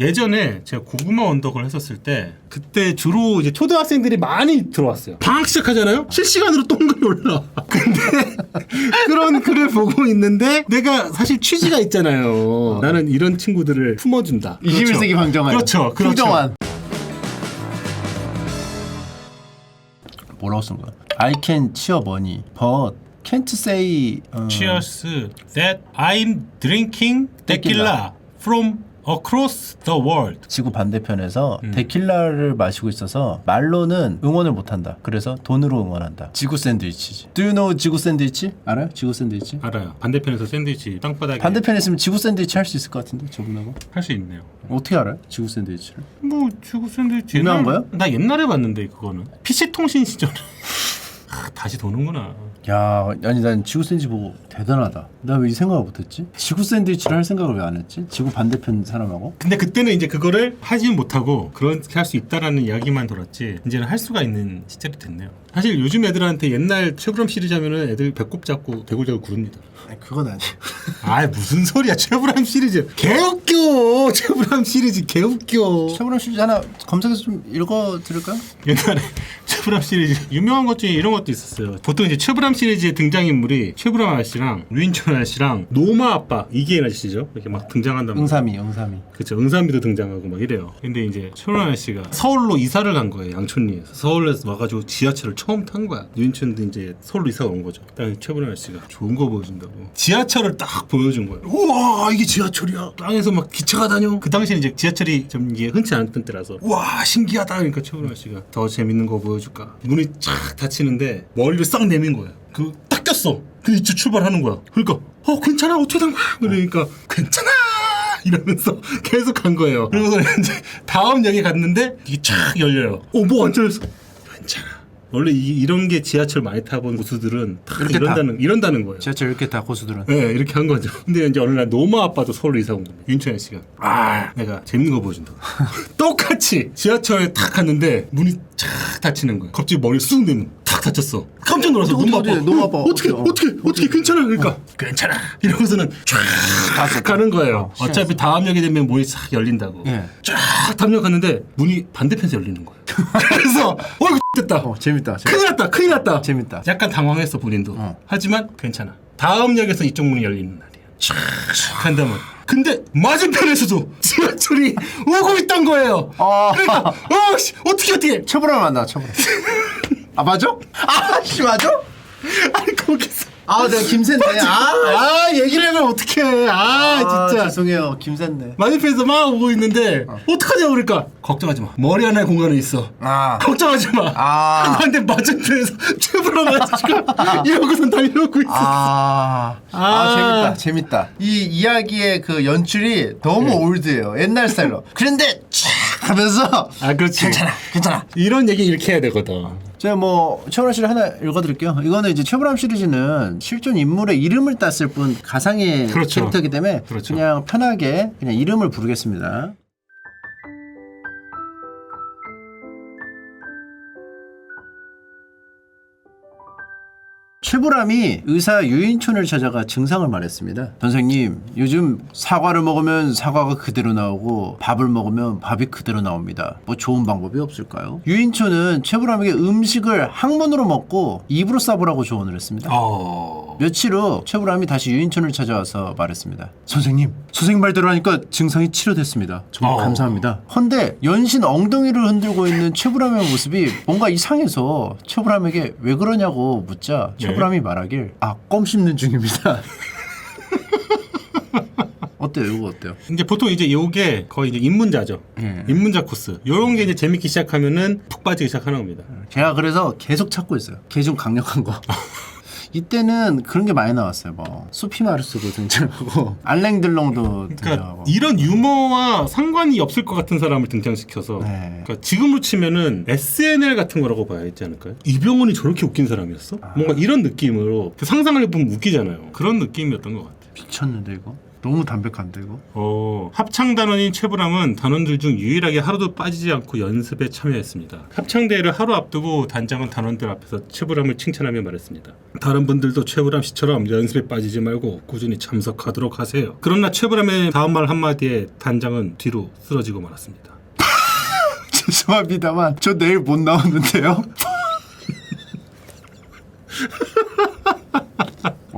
예전에 제가 고구마 언덕을 했었을 때 그때 주로 이제 초등학생들이 많이 들어왔어요. 방학 시작하잖아요. 실시간으로 동글이 올라. 근데 그런 글을 보고 있는데 내가 사실 취지가 있잖아요. 나는 이런 친구들을 품어준다. 21세기 방정환. 그렇죠. 그렇죠. 풍정환. 뭐라고 쓴 거야? I can cheer money, but can't say. 어, Cheers that I'm drinking tequila from across the world. 지구 반대편에서 음. 데킬라를 마시고 있어서 말로는 응원을 못한다. 그래서 돈으로 응원한다. 지구 샌드위치지. Do you know 지구 샌드위치? 알아요? 지구 샌드위치? 알아요. 반대편에서 샌드위치 땅바닥에 반대편에 있으면 지구 샌드위치 할 수 있을 것 같은데 저분하고 할 수 있네요. 어떻게 알아요? 지구 샌드위치를? 뭐 지구 샌드위치 유명한 옛날- 거요? 나 옛날에 봤는데 그거는 PC 통신 시절에 아, 다시 도는구나. 야, 아니 난 지구 샌드위치 보고 대단하다. 나 왜 이 생각을 못했지? 지구 샌드위치를 할 생각을 왜 안 했지? 지구 반대편 사람하고? 근데 그때는 이제 그거를 하지는 못하고 그렇게 할 수 있다라는 이야기만 돌았지 이제는 할 수가 있는 시절이 됐네요. 사실 요즘 애들한테 옛날 최불암 시리즈 하면은 애들 배꼽 잡고 대굴대굴 구릅니다. 아니 그건 아니. 아 무슨 소리야 최불암 시리즈 개웃겨 최불암 시리즈 개웃겨 최불암 시리즈 하나 검색해서 좀 읽어 드릴까요? 옛날에 최불암 시리즈 유명한 것 중에 이런 것도 있었어요. 보통 이제 최불암 시리즈의 등장인물이 최불암 아저씨랑 유인천 아저씨랑 노마 아빠 이기인 아저씨죠. 이렇게 막 등장한단 말이에요. 응삼이, 응삼이. 그쵸 응삼이도 등장하고 막 이래요. 근데 이제 최불암 아저씨가 서울로 이사를 간 거예요. 양촌리에서 서울에서 와가지고 지하철을 처음 탄 거야. 유인천도 이제 서울로 이사가 온 거죠. 딱 최불암 아저씨가 좋은 거 보여준다고 지하철을 딱 보여준 거예요. 우와 이게 지하철이야. 땅에서 막 기차가 다녀. 그 당시에 이제 지하철이 좀 이게 흔치 않던 때라서 와 신기하다. 그러니까 최불암 아저씨가 더 재밌는 거 보여줄까. 문이 쫙 닫히는데 머리를 싹 내민 거야. 그 딱 꼈어. 근데 이제 출발하는 거야. 그러니까 어 괜찮아 어떻게 된 거야? 그러니까 괜찮아. 이러면서 계속 간 거예요. 그러고서 이제 다음 역에 갔는데 이게 쫙 열려요. 어, 뭐 앉아있어. 괜찮아. 원래 이, 런게 지하철 많이 타본 고수들은 다 이렇게 이런다는 이런다는 거예요. 지하철 이렇게 다 고수들은. 네, 이렇게 한 거죠. 근데 이제 어느 날 노마 아빠도 서울로 이사 온 겁니다. 윤천현 씨가. 아, 내가 재밌는 거 보여준다. 똑같이 지하철에 탁 갔는데 문이 착 닫히는 거예요. 갑자기 머리 쑥 내면 탁 닫혔어. 깜짝 놀라서 노마 아빠. 어떻게, 노마 아빠 어떻게, 어떻게, 어떻게, 어떻게, 괜찮아. 그러니까 괜찮아. 이러고서는 쫙 가는 거예요. 어차피 다음 역이 되면 문이 싹 열린다고. 예. 쫙 갔는데 문이 반대편에서 열리는 거예요. 그래서 어 이거 됐다. 어, 재밌다. 재밌다. 큰일 났다. 큰일 났다. 재밌다. 약간 당황했어 본인도. 어. 하지만 괜찮아. 다음 역에서 이쪽 문이 열리는 날이야. 촥 한다면. 근데 맞은편에서도 지하철이 오고 있던 거예요. 아. 그러니까 어씨 어떻게 어떻게? 최불암 만나, 최불암. 아, 맞아? 아, 씨, 맞아? 아니 거기서 아, 내가 김샌네. 아, 아 얘기를 하면 어떡해. 아, 아, 진짜. 죄송해요. 김샌네. 맞은편에서 막 오고 있는데 어떡하냐 그러니까 걱정하지 마. 머리 하나의 공간에 있어. 아. 걱정하지 마. 아. 근데 맞은편에서 최불암 아저씨가 이러고선 달려오고 있어. 아, 아, 아. 재밌다, 재밌다. 이 이야기의 그 연출이 너무 올드해요. 옛날 스타일로. 그런데 쫙 하면서 아 그렇지. 괜찮아, 괜찮아. 이런 얘기 이렇게 해야 되거든. 제가 뭐 최불암 시리즈 하나 읽어드릴게요. 이거는 이제 최불암 시리즈는 실존 인물의 이름을 땄을 뿐 가상의 그렇죠. 캐릭터이기 때문에 그렇죠. 그냥 편하게 그냥 이름을 부르겠습니다. 최불암이 의사 유인촌을 찾아가 증상을 말했습니다. 선생님, 요즘 사과를 먹으면 사과가 그대로 나오고 밥을 먹으면 밥이 그대로 나옵니다. 뭐 좋은 방법이 없을까요? 유인촌은 최불암에게 음식을 항문으로 먹고 입으로 싸보라고 조언을 했습니다. 어. 며칠 후 최불암이 다시 유인촌을 찾아와서 말했습니다. 선생님, 선생님 말대로 하니까 증상이 치료됐습니다. 정말 어. 감사합니다. 헌데 연신 엉덩이를 흔들고 있는 최불암의 모습이 뭔가 이상해서 최불암에게 왜 그러냐고 묻자 네. 최불암이 말하길 아, 껌 씹는 중입니다. 어때요? 이거 어때요? 이제 보통 이제 요게 거의 이제 입문자죠. 예. 입문자 코스. 요런 게 이제 재밌기 시작하면은 푹 빠지기 시작하는 겁니다. 제가 그래서 계속 찾고 있어요. 개좀 강력한 거. 이때는 그런 게 많이 나왔어요. 뭐 수피마르스도 등장하고 알랭들롱도 그러니까 등장하고. 이런 유머와 상관이 없을 것 같은 사람을 등장시켜서 네. 그러니까 지금으로 치면은 SNL 같은 거라고 봐야 되지 않을까요? 이병헌이 저렇게 웃긴 사람이었어? 뭔가 이런 느낌으로 그 상상을 해보면 웃기잖아요. 그런 느낌이었던 것 같아요. 미쳤는데 이거. 너무 담백한데 이거. 어, 합창 단원인 최불암은 단원들 중 유일하게 하루도 빠지지 않고 연습에 참여했습니다. 합창 대회를 하루 앞두고 단장은 단원들 앞에서 최불암을 칭찬하며 말했습니다. 다른 분들도 최불암 씨처럼 연습에 빠지지 말고 꾸준히 참석하도록 하세요. 그러나 최불암의 다음 말 한마디에 단장은 뒤로 쓰러지고 말았습니다. 죄송합니다만 저 내일 못 나오는데요.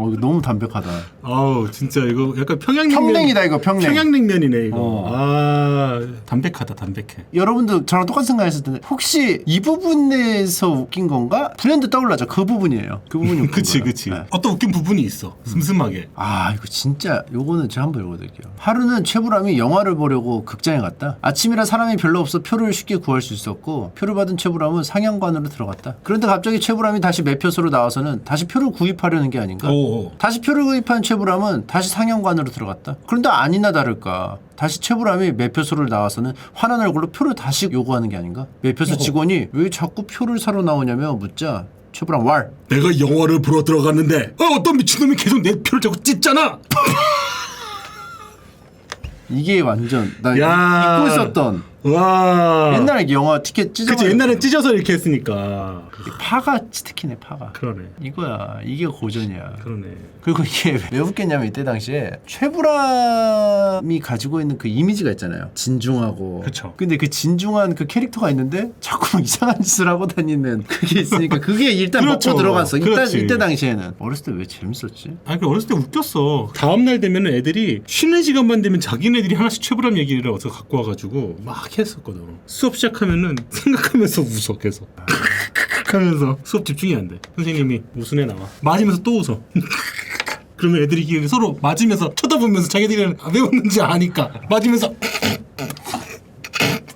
어 너무 담백하다. 아우 진짜 이거 약간 평양냉면 평냉이다 이거 평냉. 평양냉면이네 이거. 어. 아 담백하다 담백해. 여러분도 저랑 똑같은 생각했을 텐데 혹시 이 부분에서 웃긴 건가? 브랜드 떠올라죠. 그 부분이에요. 그 부분이 웃긴 그치 거야. 그치. 네. 어떤 웃긴 부분이 있어. 슴슴하게. 아 이거 진짜 요거는 제가 한번 읽어드릴게요 하루는 최불암이 영화를 보려고 극장에 갔다 아침이라 사람이 별로 없어 표를 쉽게 구할 수 있었고 표를 받은 최불암은 상영관으로 들어갔다 그런데 갑자기 최불암이 다시 매표소로 나와서는 다시 표를 구입하려는 게 아닌가 오. 다시 표를 구입한 최불암은 다시 상영관으로 들어갔다 그런데 아니나 다를까 다시 최불암이 매표소를 나와서는 화난 얼굴로 표를 다시 요구하는 게 아닌가 매표소 직원이 왜 자꾸 표를 사러 나오냐며 묻자 최불암 왈 내가 영화를 보러 들어갔는데 어, 어떤 미친놈이 계속 내 표를 자꾸 찢잖아. 이게 완전 나 야. 잊고 있었던 와. 옛날에 영화 티켓 찢어 그치 옛날엔 찢어서 이렇게 했으니까. 파가 특히네 파가 그러네. 이거야 이게 고전이야 그러네. 그리고 이게 왜 웃겼냐면 이때 당시에 최불암이 가지고 있는 그 이미지가 있잖아요 진중하고 그쵸. 근데 그 진중한 그 캐릭터가 있는데 자꾸 막 이상한 짓을 하고 다니는 그게 있으니까 그게 일단 그렇죠. 먹고 들어갔어 이때, 그렇지. 이때 당시에는 어렸을 때 왜 재밌었지? 아니 그 어렸을 때 웃겼어. 다음 날 되면 애들이 쉬는 시간만 되면 자기네들이 하나씩 최불암 얘기를 어서 갖고 와가지고 막 했었거든. 수업 시작하면은 생각하면서 웃어 계속. 하면서 수업 집중이 안 돼. 선생님이 애 나와. 맞으면서 또 웃어. 그러면 애들이 서로 맞으면서 쳐다보면서 자기들이 왜 웃는지 아니까 맞으면서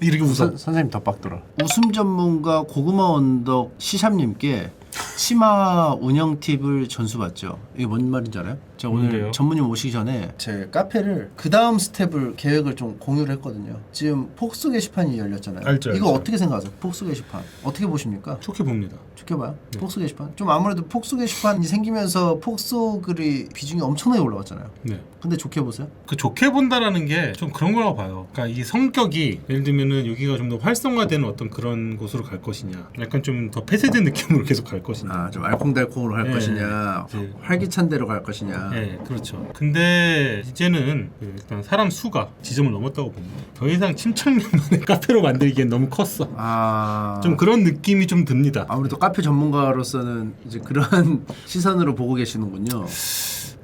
이렇게 웃어. 선, 선생님 덧박 돌아 웃음 전문가 고구마 언덕 시샵님께 치마 운영 팁을 전수받죠 이게 뭔 말인지 알아요? 제가 오늘 뭔데요? 전무님 오시기 전에 제 카페를 그 다음 스텝을 계획을 좀 공유를 했거든요 지금 폭스 게시판이 열렸잖아요 알죠, 이거 알죠. 어떻게 생각하세요? 폭스 게시판 어떻게 보십니까? 좋게 봅니다. 좋게 봐요 폭스 게시판 좀 아무래도 폭스 게시판이 생기면서 폭스 글이 비중이 엄청나게 올라갔잖아요 네. 근데 좋게 보세요 그 좋게 본다라는 게 좀 그런 거라고 봐요. 그러니까 이 성격이 예를 들면은 여기가 좀 더 활성화되는 어떤 그런 곳으로 갈 것이냐, 약간 좀 더 폐쇄된 느낌으로 계속 갈 것이냐. 아좀 알콩달콩으로 할 예, 것이냐 이제 활기찬 대로 갈 것이냐 네, 그렇죠. 근데 이제는 그 일단 사람 수가 지점을 넘었다고 봅니다. 더 이상 침착맨만의 카페로 만들기엔 너무 컸어. 아... 좀 그런 느낌이 좀 듭니다. 아무래도 카페 전문가로서는 이제 그런 시선으로 보고 계시는군요.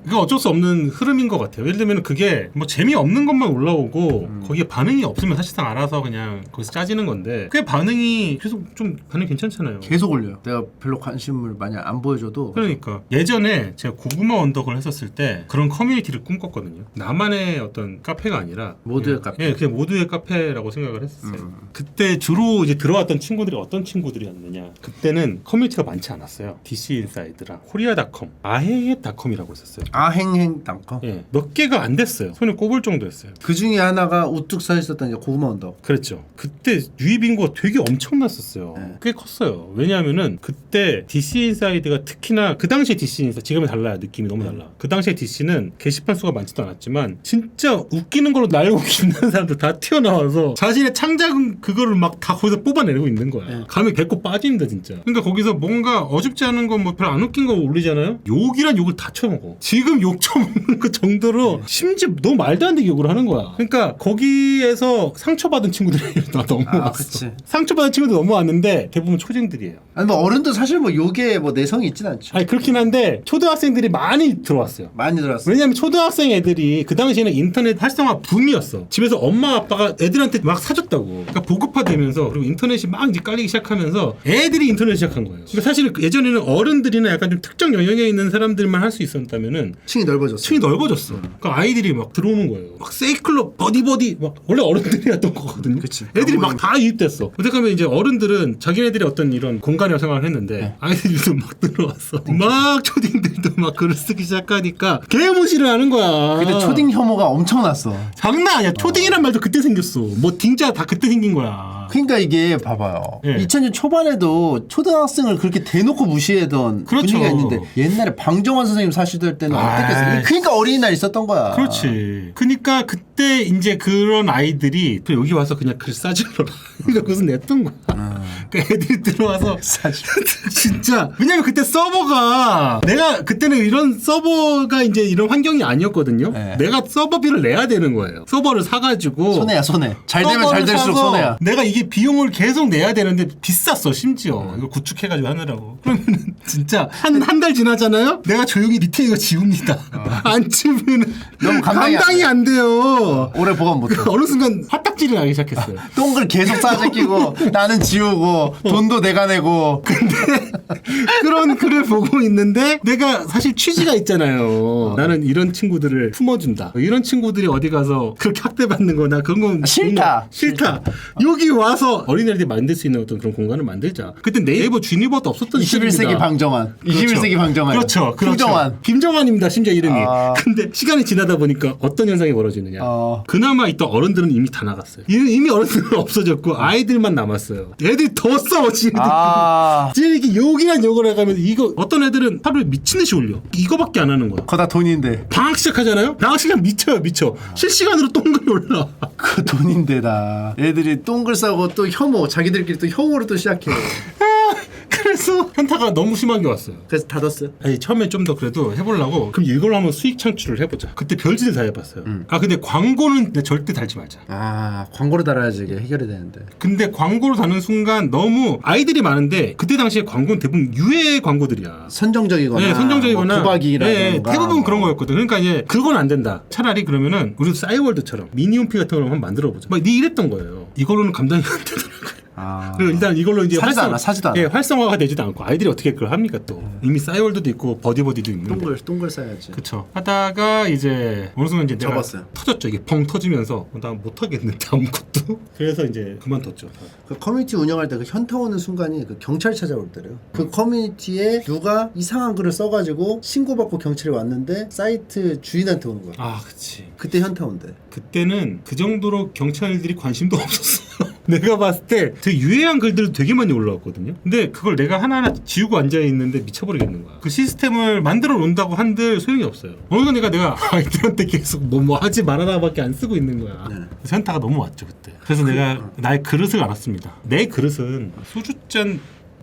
그게 어쩔 수 없는 흐름인 것 같아요. 예를 들면 그게 뭐 재미없는 것만 올라오고 음. 거기에 반응이 없으면 사실상 알아서 그냥 거기서 짜지는 건데 그게 반응이 계속 좀 반응 이 괜찮잖아요. 계속 올려요. 내가 별로 관심을 많이 안 보여줘도 그러니까 예전에 제가 고구마 언덕을 했었을 때 그런 커뮤니티를 꿈꿨거든요. 나만의 어떤 카페가 아니라 모두의 그냥, 카페. 예, 그냥 모두의 카페라고 생각을 했었어요. 음. 그때 주로 이제 들어왔던 친구들이 어떤 친구들이었느냐? 그때는 커뮤니티가 많지 않았어요. DC 인사이드랑 코리아닷컴, 아헤헷닷컴이라고 있었어요. 아행행 땅커. 예, 몇 개가 안 됐어요. 손에 꼽을 정도였어요. 그 중에 하나가 우뚝 서 있었던 게 고구마 언덕. 그랬죠. 그때 유입 인구가 되게 엄청났었어요. 네. 꽤 컸어요. 왜냐하면은 그때 DC 인사이드가 특히나 그 당시에 DC 인사 지금은 달라요. 느낌이 너무 달라. 그 당시에 DC는 게시판 수가 많지도 않았지만 진짜 웃기는 걸로 날고 기는 사람들 다 튀어나와서 자신의 창작은 그거를 막 다 거기서 뽑아내고 있는 거야. 네. 감이 배꼽 빠진다 진짜. 그러니까 거기서 뭔가 어줍지 않은 거뭐 별로 안 웃긴 거 올리잖아요. 욕이란 욕을 다 쳐먹어. 지 금욕 쳐먹는 그 정도로 심지어 너무 말도 안 되게 욕을 하는 거야. 그러니까 거기에서 상처받은 친구들이 나 너무 아, 왔어. 그치. 상처받은 친구들 너무 왔는데 대부분 초딩들이에요. 아니 뭐 어른도 사실 뭐 요게 뭐 내성이 있진 않죠. 아니 그렇긴 한데 초등학생들이 많이 들어왔어요. 많이 들었어. 왜냐면 초등학생 애들이 그 당시에는 인터넷 활성화 붐이었어. 집에서 엄마 아빠가 애들한테 막 사줬다고. 그러니까 보급화되면서 그리고 인터넷이 막 이제 깔리기 시작하면서 애들이 인터넷 시작한 거예요. 그러니까 사실은 예전에는 어른들이나 약간 좀 특정 영역에 있는 사람들만 할 수 있었다면 층이 넓어졌어. 층이 넓어졌어. 그러니까 아이들이 막 들어오는 거예요. 막 세이클럽, 버디버디 막 원래 어른들이었던 거거든요. 그치. 애들이 막다 이입됐어. 어떻게 하면 이제 어른들은 자기네들이 어떤 이런 공간 이라고 생각을 했는데 아이들이 좀막 들어왔어. 막 초딩들이 아이들도 막 글을 쓰기 시작하니까 개무시를 하는 거야. 근데 초딩 혐오가 엄청났어. 장난 아니야. 초딩이란 말도 그때 생겼어. 뭐 딩자 다 그때 생긴 거야. 그러니까 이게 봐봐요. 예. 2000년 초반에도 초등학생을 그렇게 대놓고 무시하던 그렇죠. 분위기가 있는데 옛날에 방정환 선생님 사시던 때는. 어땠겠어요? 그러니까 어린이날 있었던 거야. 그렇지. 그러니까 그때 이제 그런 아이들이 또 여기 와서 그냥 글 싸질러라 이러고서 냈던 거야. 그 애들이 들어와서 사실 진짜 왜냐면 그때 서버가 내가 그때는 이런 서버가 이제 이런 환경이 아니었거든요. 네. 내가 서버비를 내야 되는 거예요. 서버를 사가지고 손해야 손해. 잘 되면 잘 서버를 될수록 사서 손해야. 내가 이게 비용을 계속 내야 되는데 비쌌어 심지어 이걸 구축해가지고 하느라고 그러면 진짜 한 한 달 지나잖아요 내가 조용히 밑에 이거 지웁니다 안 지우면 어. 너무 감당이 안 감당이 안 돼요 오래 보관 못해. 어느 순간 화딱지를 나기 시작했어요 똥글 계속 싸제끼고 나는 지우고 돈도 내가 내고 그런 글을 보고 있는데 내가 사실 취지가 있잖아요 나는 이런 친구들을 품어준다 이런 친구들이 어디 가서 그렇게 학대받는 거나 그런 건 싫다. 싫다 여기 와서 어린이들이 만들 수 있는 어떤 그런 공간을 만들자 그때 네이버 주니버도 없었던 21세기 시절입니다. 방정환. 그렇죠. 21세기 방정환. 그렇죠. 그렇죠. 풍정환. 김정환입니다. 심지어 이름이. 아. 근데 시간이 지나다 보니까 어떤 현상이 벌어지느냐. 어. 그나마 있던 어른들은 이미 다 나갔어요. 이미 이미 어른들은 없어졌고 아이들만 남았어요. 애들이 더 싸워 지네들. 아. 지금 이렇게 욕이란 욕을 해가면 이거 어떤 애들은 하루에 미친 듯이 올려. 이거밖에 안 하는 거야. 그거 다 돈인데. 방학 시작하잖아요. 방학 시간 미쳐요, 미쳐. 실시간으로 똥글이 올라. 그 돈인데다. 애들이 똥글 싸고 또 혐오. 자기들끼리 또 혐오를 또 시작해. 그래서 현타가 너무 심하게 왔어요. 그래서 닫았어요. 아니 처음에 좀 더 그래도 해보려고 그럼 이걸로 한번 수익 창출을 해보자 그때 별짓을 다 해봤어요 아 근데 광고는 내 절대 달지 말자 아 광고를 달아야지 이게 해결이 되는데. 근데 광고를 다는 순간 너무 아이들이 많은데 그때 당시에 광고는 대부분 유해 광고들이야 선정적이거나. 네, 선정적이거나 뭐 도박이라든가. 네, 대부분 그런 거였거든. 그러니까 이제 그건 안 된다. 차라리 그러면은 우리 싸이월드처럼 미니홈피 같은 걸 한번 만들어 보자. 막 네 이랬던 거예요. 이걸로는 감당이 안 되더라고요. 아. 그리고 일단 이걸로 이제 사지도 않아, 사지도 않아. 예, 활성화가 되지도 않고 아이들이 어떻게 그걸 합니까 또 이미 싸이월드도 있고 버디버디도 있는데 똥글 똥글 싸야지. 그쵸 하다가 이제 어느 순간 이제 내가 접었어요. 터졌죠 이게 펑 터지면서 나 못하겠는데 아무것도 그래서 이제 그만뒀죠 그 커뮤니티 운영할 때 그 현타 오는 순간이 그 경찰 찾아올 때래요. 그 커뮤니티에 누가 이상한 글을 써가지고 신고받고 경찰이 왔는데 사이트 주인한테 오는 거야. 아 그치 그때 현타 온대. 그때는 그 정도로 경찰들이 관심도 없었어. 내가 봤을 때 되게 유해한 글들 되게 많이 올라왔거든요. 근데 그걸 내가 하나하나 지우고 앉아 있는데 미쳐버리겠는 거야. 그 시스템을 만들어 놓는다고 한들 소용이 없어요. 어느 순간 내가 내가 아이들한테 계속 뭐 뭐 하지 말아라 밖에 안 쓰고 있는 거야. 네. 현타가 너무 왔죠 그때. 그래서 내가 나의 그릇을 알았습니다. 내 그릇은 소주잔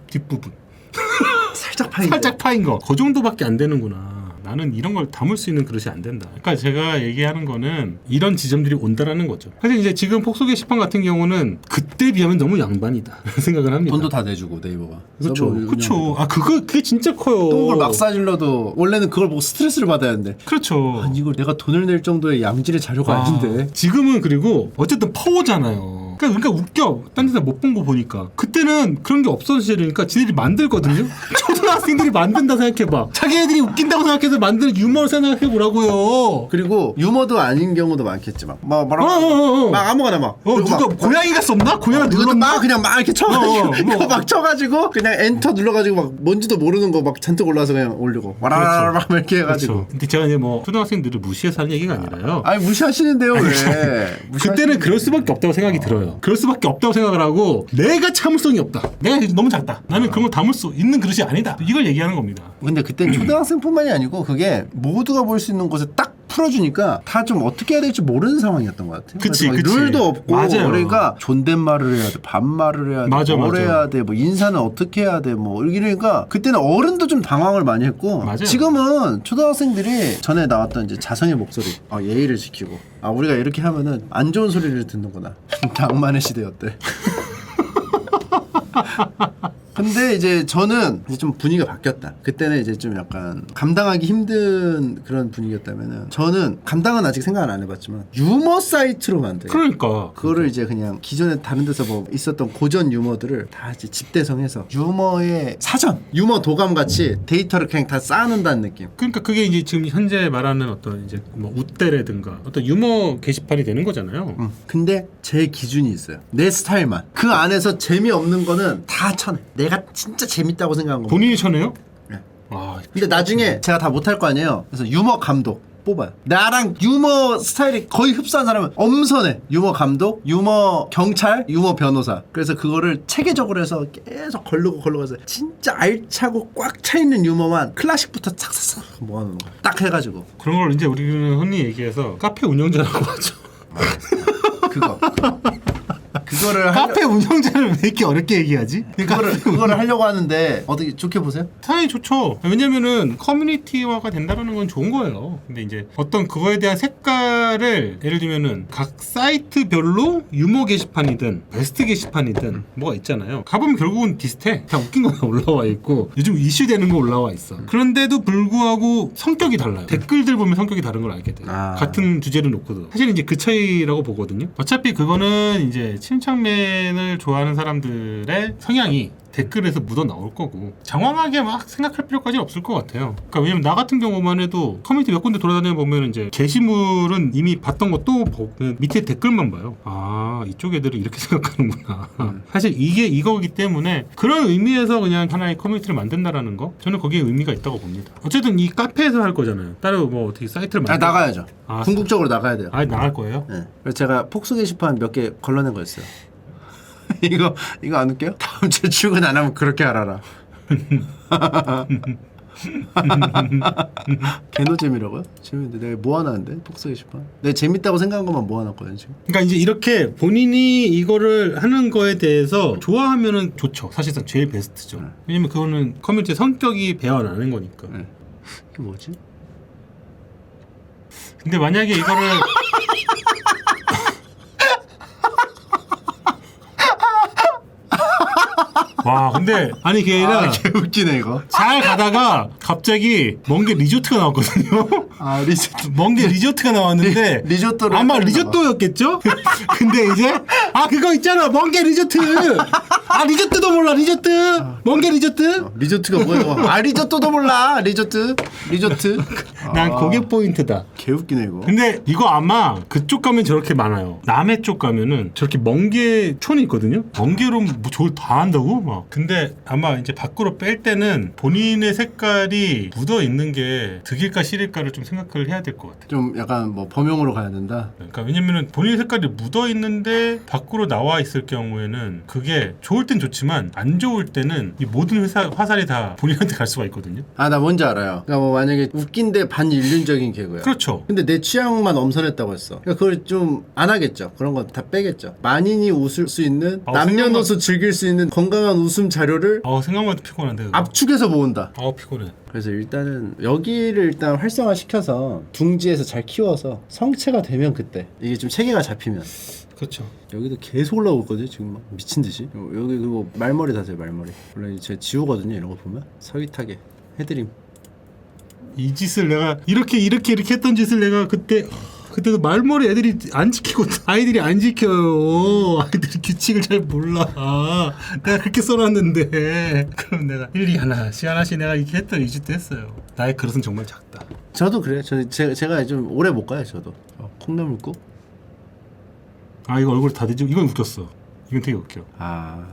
뒷부분 살짝 파인. 살짝 파인 거. 그 정도밖에 안 되는구나. 나는 이런 걸 담을 수 있는 그릇이 안 된다. 그러니까 제가 얘기하는 거는 이런 지점들이 온다라는 거죠. 사실 이제 지금 폭소 게시판 같은 경우는 그때 비하면 너무 양반이다 생각을 합니다. 돈도 다 내주고 네이버가. 그렇죠. 그렇죠. 아 그거 그게 진짜 커요. 똥글 막 싸질러도 원래는 그걸 보고 스트레스를 받아야 하는데 그렇죠. 아니 이걸 내가 돈을 낼 정도의 양질의 자료가 아, 아닌데 지금은 그리고 어쨌든 파워잖아요. 그러니까, 그러니까 웃겨. 딴 데서 못 본 거 보니까. 그때는 그런 게 없던 시절이니까 지들이 만들거든요. 초등학생들이 만든다 생각해봐. 자기네들이 웃긴다고 생각해서 만드는 유머를 생각해보라고요. 그리고 유머도 아닌 경우도 많겠지만 막 막, 어, 어, 어, 어. 막 아무거나 막 어, 그리고 누가 막 고양이가 썼나? 고양이가 이것도 눌렀나? 막 그냥 막 이렇게 쳐가지고 어, 어, 뭐. 막 쳐가지고 그냥 엔터 눌러가지고 막 뭔지도 모르는 거 막 잔뜩 올라서 그냥 올리고 와라라라 막 이렇게 해가지고 그렇죠. 근데 제가 이제 뭐 초등학생들을 무시해서 하는 얘기가 아니라요. 아니 무시하시는데요 왜 무시하시는데. 그때는 그럴 수밖에 없다고 생각이 들어요. 그럴 수밖에 없다고 생각을 하고 내가 참을성이 없다. 내가 너무 작다. 나는 그런 걸 담을 수 있는 그릇이 아니다. 이걸 얘기하는 겁니다. 근데 그때 초등학생뿐만이 아니고 그게 모두가 볼 수 있는 곳에 딱 풀어주니까 다 좀 어떻게 해야 될지 모르는 상황이었던 것 같아요. 그치, 그치. 룰도 없고 맞아요. 그러니까 존댓말을 해야 돼, 반말을 해야 돼, 맞아, 뭘 맞아. 해야 돼, 뭐 인사는 어떻게 해야 돼, 뭐 이러니까 그때는 어른도 좀 당황을 많이 했고 맞아요. 지금은 초등학생들이 전에 나왔던 이제 자성의 목소리, 아, 예의를 지키고 아 우리가 이렇게 하면은 안 좋은 소리를 듣는구나. 낭만의 시대였대. 근데 이제 저는 이제 좀 분위기가 바뀌었다. 그때는 이제 좀 약간 감당하기 힘든 그런 분위기였다면은 저는 감당은 아직 생각은 안 해봤지만 유머 사이트로 만들. 그러니까 그거를 이제 그냥 기존에 다른 데서 뭐 있었던 고전 유머들을 다 이제 집대성해서 유머의 사전, 유머 도감 같이 데이터를 그냥 다 쌓아놓는다는 느낌. 그러니까 그게 이제 지금 현재 말하는 어떤 이제 뭐 웃대라든가 어떤 유머 게시판이 되는 거잖아요. 음. 근데 제 기준이 있어요. 내 스타일만. 그 안에서 재미없는 거는 다 쳐내. 내가 진짜 재밌다고 생각한 거. 본인이 쳐내요? 네. 아, 근데 나중에 제가 다 못할 거 아니에요. 그래서 유머 감독 뽑아요. 나랑 유머 스타일이 거의 흡사한 사람은 엄선해. 유머 감독, 유머 경찰, 유머 변호사. 그래서 그거를 체계적으로 해서 계속 걸르고 해서 진짜 알차고 꽉 차 있는 유머만 클래식부터 착착착 모아놓는 거. 딱 해가지고 그런 걸 이제 우리는 흔히 얘기해서 카페 운영자라고 하죠. 그거. 그거를 하려, 카페 운영자를 왜 이렇게 어렵게 얘기하지? 그거를 그거를 하려고 하는데 어떻게 좋게 보세요? 당연히 좋죠. 왜냐면은 커뮤니티화가 된다는 건 좋은 거예요. 근데 이제 어떤 그거에 대한 색깔을 예를 들면은 각 사이트별로 유머 게시판이든 베스트 게시판이든 뭐가 있잖아요. 가보면 결국은 비슷해. 그냥 웃긴 거가 올라와 있고 요즘 이슈되는 거 올라와 있어. 그런데도 불구하고 성격이 달라요. 댓글들 보면 성격이 다른 걸 알게 돼. 요 아. 같은 주제를 놓고도 사실 이제 그 차이라고 보거든요. 어차피 그거는 이제 침착맨을 좋아하는 사람들의 성향이 댓글에서 묻어 나올 거고 장황하게 막 생각할 필요까지는 없을 것 같아요. 그러니까 왜냐면 나 같은 경우만 해도 커뮤니티 몇 군데 돌아다녀 보면 이제 게시물은 이미 봤던 보고 그냥 밑에 댓글만 봐요. 아 이쪽 애들은 이렇게 생각하는구나. 사실 이게 이거기 때문에 그런 의미에서 그냥 하나의 커뮤니티를 만든다라는 거 저는 거기에 의미가 있다고 봅니다. 어쨌든 이 카페에서 할 거잖아요. 따로 뭐 어떻게 사이트를 아 만들 나가야죠. 아, 궁극적으로 나가야 돼요. 아 나갈 거예요? 네. 그래서 제가 폭스 게시판 몇 개 걸러낸 거였어요. 이거 이거 안 웃겨요? 다음 주에 출근 안 하면 그렇게 알아라. 개노잼이라고요? 재밌는데 내가 모아놨는데 폭스 게시판. 내가 재밌다고 생각한 것만 모아놨거든 지금. 그러니까 이제 이렇게 본인이 이거를 하는 거에 대해서 좋아하면은 좋죠. 사실상 제일 베스트죠. 왜냐면 그거는 커뮤니티 성격이 배워나는 거니까. 네. 이게 뭐지? 근데 만약에 이거를 와 근데 아니 그게 아니라 아, 개 웃기네 이거. 잘 가다가 갑자기 먼 게 리조트가 나왔거든요. 아 리조트. 먼 게 리조트가 나왔는데 리- 리조또를 아마. 리조또였겠죠? 근데 이제 아 그거 있잖아 먼 게 리조트 아 리조트도 몰라 리조트 먼 게 리조트 리조트가 뭐예요? 아 리조또도 몰라. 리조트. 리조트. 난 아, 그게 포인트다 개 웃기네 이거. 근데 이거 아마 그쪽 가면 저렇게 많아요 남해 쪽 가면은 저렇게 멍게 촌이 있거든요 멍게로 뭐 저걸 다 한다고? 막 근데 아마 이제 밖으로 뺄 때는 본인의 색깔이 묻어 있는 게 득일까 실일까를 좀 생각을 해야 될 것 같아요 좀 약간 뭐 범용으로 가야 된다. 그러니까 왜냐면은 본인의 색깔이 묻어 있는데 밖으로 나와 있을 경우에는 그게 좋을 땐 좋지만 안 좋을 때는 이 모든 회사 화살이 다 본인한테 갈 수가 있거든요. 아 나 뭔지 알아요. 그러니까 뭐 만약에 웃긴데 반인륜적인 개그야. 그렇죠. 근데 내 취향만 엄선했다고 했어. 그러니까 그걸 좀 안 하겠죠. 그런 건 다 빼겠죠. 만인이 웃을 수 있는 아, 남녀노소 즐길 수 있는 건강한 웃음 자료를 아 생각만 해도 피곤한데. 그거. 압축해서 모은다. 아우 피곤해. 그래서 일단은 여기를 일단 활성화 시켜서 둥지에서 잘 키워서 성체가 되면 그때 이게 좀 체계가 잡히면 그렇죠. 여기도 계속 올라오고 있거든요 지금 막 미친 듯이 요- 여기 그거 말머리 다세요 말머리 원래 제가 지우거든요 이런 거 보면 서윗하게 해드림 이 짓을 내가 이렇게 이렇게 이렇게 했던 짓을 내가 그때 그때도 말머리 애들이 안 지키고 아이들이 안 지켜요. 아이들이 규칙을 잘 몰라. 내가 그렇게 써놨는데 그럼 내가 일리 하나씩 하나씩 내가 이렇게 했던 이 짓도 했어요. 나의 그릇은 정말 작다. 저도 그래요 저 제가, 제가 좀 오래 못 가요 저도 어, 콩나물국 아 이거 얼굴 다 뒤지고 이건 웃겼어. 이건 되게 웃겨. 아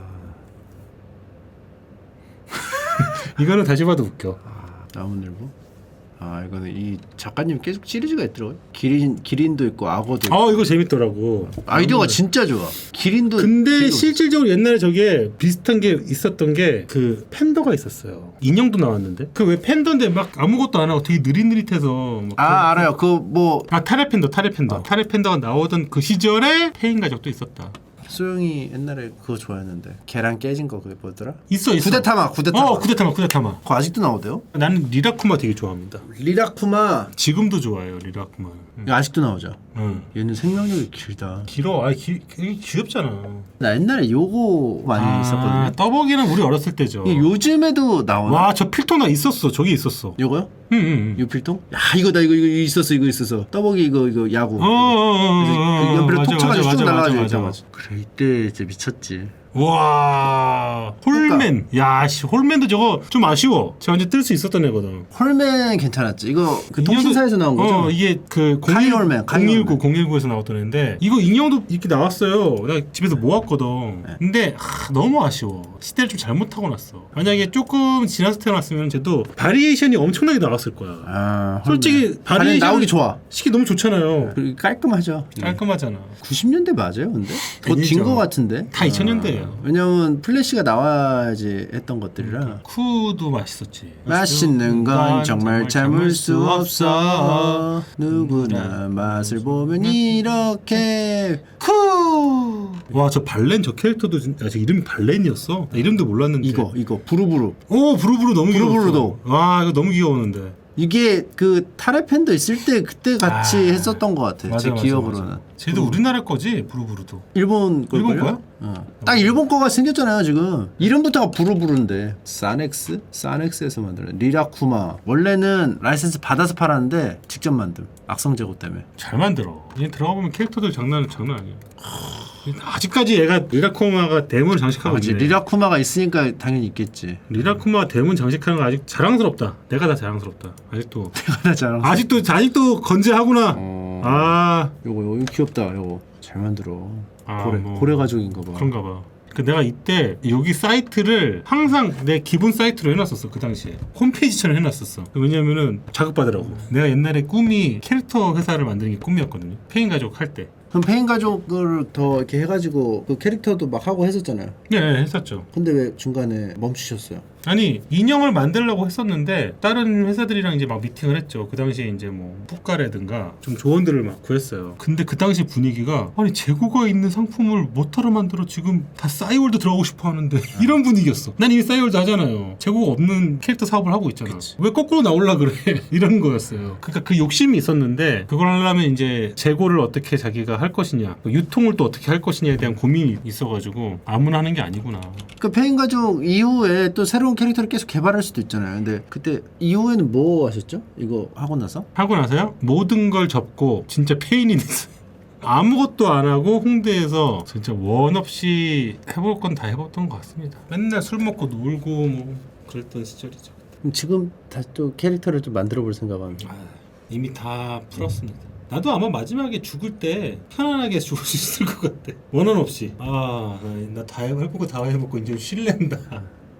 이거는 다시 봐도 웃겨. 나무늘보 아 이거는 이 작가님 계속 시리즈가 있더라고요. 기린 기린도 있고 악어도 있고. 아 이거 재밌더라고. 아이디어가 진짜 좋아. 기린도 근데 실질적으로 옛날에 저게 비슷한 게 있었던 게 그 팬더가 있었어요. 인형도 나왔는데? 그 왜 팬더인데 막 아무것도 안 하고 되게 느릿느릿해서 막 아 알아요. 그뭐아 타레 팬더 타레 팬더. 타레 팬더가 나오던 그 시절에 페인 가족도 있었다. 소영이 옛날에 그거 좋아했는데 계란 깨진 거 그게 뭐더라 있어 있어. 구데타마 구데타마 어 구데타마 구데타마. 그거 아직도 나오대요 나는 리라쿠마 되게 좋아합니다. 리라쿠마 지금도 좋아해요 리라쿠마. 응. 아직도 나오죠 응. 얘는 생명력이 길다 길어. 아 기, 되게 귀엽잖아. 나 옛날에 요거 많이 있었거든요 떠보기는 우리 어렸을 때죠. 요즘에도 나오나 와저 필통 나 있었어. 저기 있었어. 요거요? 응, 응, 응. 요 필통? 야 이거다 이거 이거 있었어 이거 있었어 떠보기 이거 이거 야구 어, 어, 어, 어, 어, 그 옆으로 맞아, 톡 쳐가지고 맞아, 쭉 맞아, 날아가지고 맞아, 있잖아. 맞아. 그래 이때 진짜 미쳤지 와 홀맨 야씨 홀맨도 저거 좀 아쉬워 제가 언제 뜰 수 있었던 애거든 홀맨 괜찮았지. 이거 그 통신사에서 나온 거죠? 어 이게 그 카이 홀맨, 카이 019 019에서 나왔던 애인데 이거 인형도 이렇게 나왔어요 나 집에서 모았거든 네. 근데 하, 너무 아쉬워 시대를 좀 잘못 타고 났어 만약에 조금 지나서 태어났으면 쟤도 바리에이션이 엄청나게 나왔을 거야 아, 솔직히 홀맨. 바리에이션 나오기 좋아. 시기 너무 좋잖아요 그리고 깔끔하죠. 깔끔하잖아 90년대 맞아요, 근데? 더 아니죠. 긴거 같은데? 다 2000년대예요. 아, 왜냐면 플래시가 나와야지 했던 것들이라. 쿠도 맛있었지 맛있는 건난 정말 참을 수 없어. 누구나 맛을 보면 이렇게 쿠. 와 저 발렌 저 캐릭터도 진짜 아, 저 이름이 발렌이었어 나 이름도 몰랐는데 이거 이거 부르부르. 오 부르부르 너무 부르부르도. 귀여웠어 와 이거 너무 귀여웠는데 이게 그 타레팬도 있을 때 그때 같이 아, 했었던 것 같아. 제 기억으로는. 맞아. 쟤도 우리나라 거지 부르부르도 일본 걸걸요? 일본 거야? 어. 딱 일본 거가 생겼잖아요 지금 이름부터가 부르부르인데 사넥스? 사넥스에서 만드는 리라쿠마 원래는 라이센스 받아서 팔았는데 직접 만듦 악성 재고 때문에 잘 만들어 이제 들어가 보면 캐릭터들 장난 장난 아니야 아직까지 얘가 리라쿠마가 대문을 장식하고 있네. 리라쿠마가 있으니까 당연히 있겠지. 리라쿠마가 대문 장식하는 거 아직 자랑스럽다. 내가 다 자랑스럽다. 아직도. 하나잖아 아직도 아직도 건재하구나. 어... 아. 요거 요거 귀엽다 요거. 잘 만들어. 아, 고래 뭐. 고래 가족인가 봐. 그런가 봐. 그 내가 이때 여기 사이트를 항상 내 기본 사이트로 해놨었어 그 당시에. 홈페이지처럼 해놨었어. 왜냐면은 자극받으라고. 내가 옛날에 꿈이 캐릭터 회사를 만드는 게 꿈이었거든요. 페인 가족 할 때 그럼 페인 가족을 더 이렇게 해가지고 그 캐릭터도 막 하고 했었잖아요 네, 했었죠 근데 왜 중간에 멈추셨어요? 아니 인형을 만들려고 했었는데 다른 회사들이랑 이제 막 미팅을 했죠. 그 당시에 이제 뭐 푸카라든가 좀 조언들을 막 구했어요. 근데 그 당시 분위기가 아니 재고가 있는 상품을 뭐하러 만들어 지금 다 싸이월드 들어가고 싶어 하는데 이런 분위기였어. 난 이미 싸이월드 하잖아요. 재고가 없는 캐릭터 사업을 하고 있잖아. 왜 거꾸로 나올라 그래? 이런 거였어요. 그러니까 그 욕심이 있었는데 그걸 하려면 이제 재고를 어떻게 자기가 할 것이냐 유통을 또 어떻게 할 것이냐에 대한 고민이 있어가지고 아무나 하는 게 아니구나. 그 페인 가족 이후에 또 새로운 캐릭터를 계속 개발할 수도 있잖아요. 근데 그때 이후에는 뭐 하셨죠? 이거 하고 나서? 하고 나서요 모든 걸 접고 진짜 페인이 됐어요. 아무것도 안 하고 홍대에서 진짜 원 없이 해볼 건 다 해봤던 것 같습니다. 맨날 술 먹고 놀고 뭐 그랬던 시절이죠. 그럼 지금 다시 또 캐릭터를 좀 만들어 볼 생각은 아, 이미 다 풀었습니다. 나도 아마 마지막에 죽을 때 편안하게 죽을 수 있을 것 같아. 원한 없이. 아, 나 다 해보고 다 해보고 이제 쉴랜다.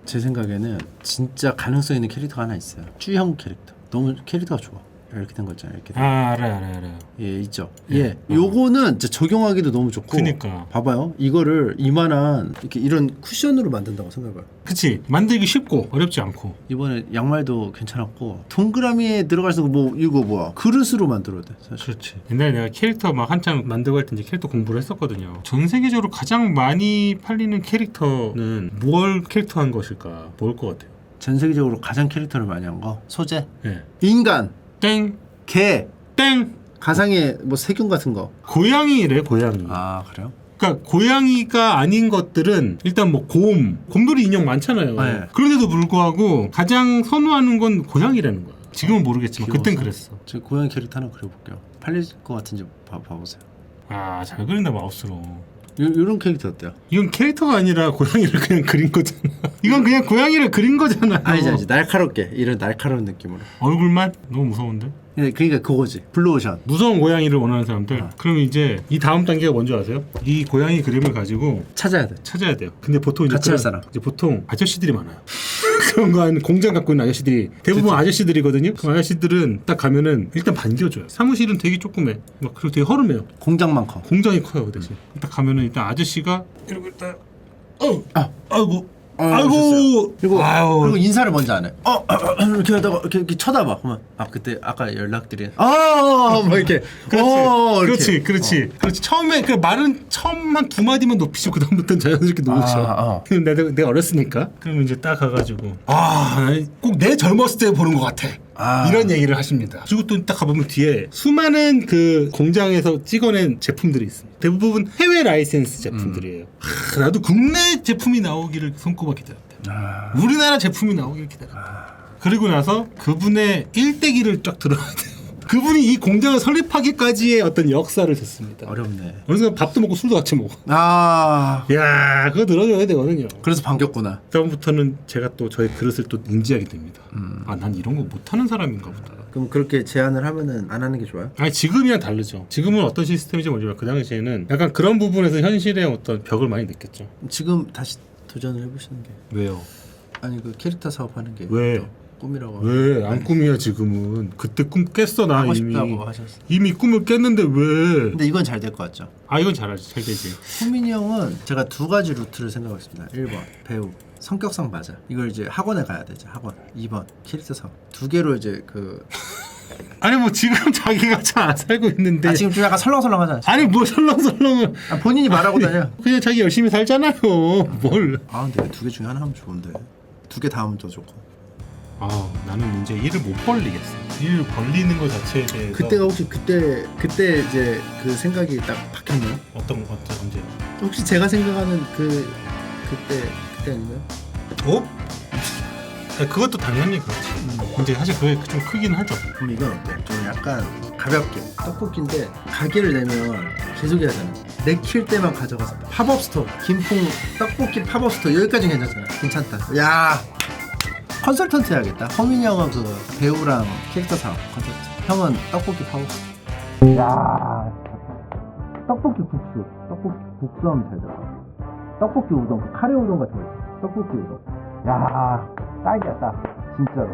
제 생각에는 진짜 가능성 있는 캐릭터가 하나 있어요. 쭈형 캐릭터. 너무 캐릭터가 좋아. 이렇게 된 거 있잖아요. 이렇게. 된 거. 아, 알아요, 알아요, 알아요. 예, 있죠. 예. 예. 요거는 진짜 적용하기도 너무 좋고. 그니까. 봐봐요. 이거를 이만한 이렇게 이런 쿠션으로 만든다고 생각해봐요. 그치. 만들기 쉽고 어렵지 않고. 이번에 양말도 괜찮았고 동그라미에 있는 뭐 이거 뭐야 그릇으로 만들어야 돼 사실. 그렇지. 옛날에 내가 캐릭터 막 한참 만들고 할 때 이제 캐릭터 공부를 했었거든요. 전 세계적으로 가장 많이 팔리는 캐릭터는 뭘 캐릭터 한 것일까? 뭘 것 같아요? 전 세계적으로 가장 캐릭터를 많이 한 거 소재 예. 인간 땡, 개 땡. 가상의 뭐 세균 같은 거. 고양이래, 고양이. 아 그래요? 그러니까 고양이가 아닌 것들은 일단 뭐 곰, 곰돌이 인형 많잖아요. 네. 그런데도 불구하고 가장 선호하는 건 고양이라는 거야. 지금은 모르겠지만 그땐 귀여워서? 그랬어. 제 고양이 캐릭터 하나 그려볼게요. 팔릴 것 같은지 봐, 봐보세요. 아, 잘 그린다 마우스로. 요, 요런 캐릭터 어때요? 이건 캐릭터가 아니라 고양이를 그냥 그린 거잖아. 이건 그냥 고양이를 그린 거잖아. 아니지 아니지 날카롭게 이런 날카로운 느낌으로. 얼굴만 너무 무서운데? 예, 그러니까 그거지 블루오션. 무서운 고양이를 원하는 사람들. 그럼 이제 이 다음 단계가 뭔지 아세요? 이 고양이 그림을 가지고 찾아야 돼. 찾아야 돼요. 근데 보통 이제 같이 할 그런- 사람. 이제 보통 아저씨들이 많아요. 그런 거 하는 공장 갖고 있는 아저씨들이 대부분 아저씨들이거든요. 그 아저씨들은 딱 가면은 일단 반겨줘요. 사무실은 되게 조그매. 막 그리고 되게 허름해요. 공장만 커. 공장이 커요 그 대신. 딱 가면은 일단 아저씨가 이러고 일단 어, 아. 아이고, 아, 아이고, 그리고 아유, 그리고 인사를 먼저 안 해. 어, 이렇게 하다가 이렇게, 이렇게 쳐다봐. 그러면 아 그때 아까 연락드린 아뭐 이렇게. 그렇지, 어, 이렇게. 그렇지, 그렇지, 그렇지. 처음에 그 말은 처음 한 두 마디만 높이시고 그 다음부터는 자연스럽게 놓으셔. 아, 어. 근데 내가, 내가 어렸으니까. 그러면 이제 딱 가가지고 아, 꼭 내 젊었을 때 보는 것 같아. 아. 이런 얘기를 하십니다. 그리고 또 딱 가보면 뒤에 수많은 그 공장에서 찍어낸 제품들이 있습니다. 대부분 해외 라이센스 제품들이에요. 하, 나도 국내 제품이 나오기를 손꼽아 기다렸다. 아. 우리나라 제품이 나오길 기다렸다. 그리고 나서 그분의 일대기를 쫙 들어야 돼요. 그분이 이 공장을 설립하기까지의 어떤 역사를 줬습니다. 어렵네. 어느 순간 밥도 먹고 술도 같이 먹어. 아 야, 그거 늘어져야 되거든요. 그래서 반겼구나. 다음부터는 제가 또 저의 그릇을 또 인지하게 됩니다. 음. 아, 난 이런 거 못하는 사람인가 보다. 그럼 그렇게 제안을 하면은 안 하는 게 좋아요? 아니 지금이랑 다르죠. 지금은 어떤 시스템인지 모르지만 그 당시에는 약간 그런 부분에서 현실의 어떤 벽을 많이 느꼈죠. 지금 다시 도전을 해보시는 게 왜요? 아니 그 캐릭터 사업하는 게 왜? 또 꿈이라고 왜 안 꿈이야 지금은? 그때 꿈 깼어 나 하고 이미. 싶다고 하셨어. 이미 꿈을 깼는데 왜? 근데 이건 잘 될 것 같죠? 아 이건 잘하지 잘 되지. 호민이 형은 제가 두 가지 루트를 생각하고 있습니다. 1번 배우 성격상 맞아. 이걸 이제 학원에 가야 되죠. 학원. 2번 캐릭터 사업. 두 개로 이제 그 아니 뭐 지금 자기가 잘 살고 있는데. 아, 지금 좀 약간 설렁설렁하잖아. 아니 뭐 설렁설렁을. 아, 본인이 말하고 다녀. 그냥 자기 열심히 살잖아요. 뭘? 아 근데 두 개 중에 하나 하면 좋은데 두 개 다 하면 더 좋고. 아 나는 이제 일을 못 벌리겠어. 일 벌리는 것 자체에 대해서. 그때가 혹시 그때 그때 이제 그 생각이 딱 박혔나요? 어떤 어떤 언제? 혹시 제가 생각하는 그 그때 그때 아닌가요? 어? 아, 그것도 당연히 그렇지. 근데 사실 그게 좀 크긴 하죠. 그럼 이건 어때? 저는 약간 가볍게 떡볶이인데 가게를 내면 계속 해야 되잖아. 내킬 때만 가져가서 팝업 스토어 김풍 떡볶이 팝업 스토어 여기까지 괜찮잖아. 괜찮다. 야 컨설턴트 해야겠다. 허민이 형은 그 배우랑 캐릭터 사업 컨설턴트. 형은 떡볶이 스토어. 야 떡볶이 국수 떡볶이 국수 하면 잘 들어. 떡볶이 우동 그 카레 우동 같은 거 있어. 떡볶이 우동. 야 딱이야 딱 진짜로.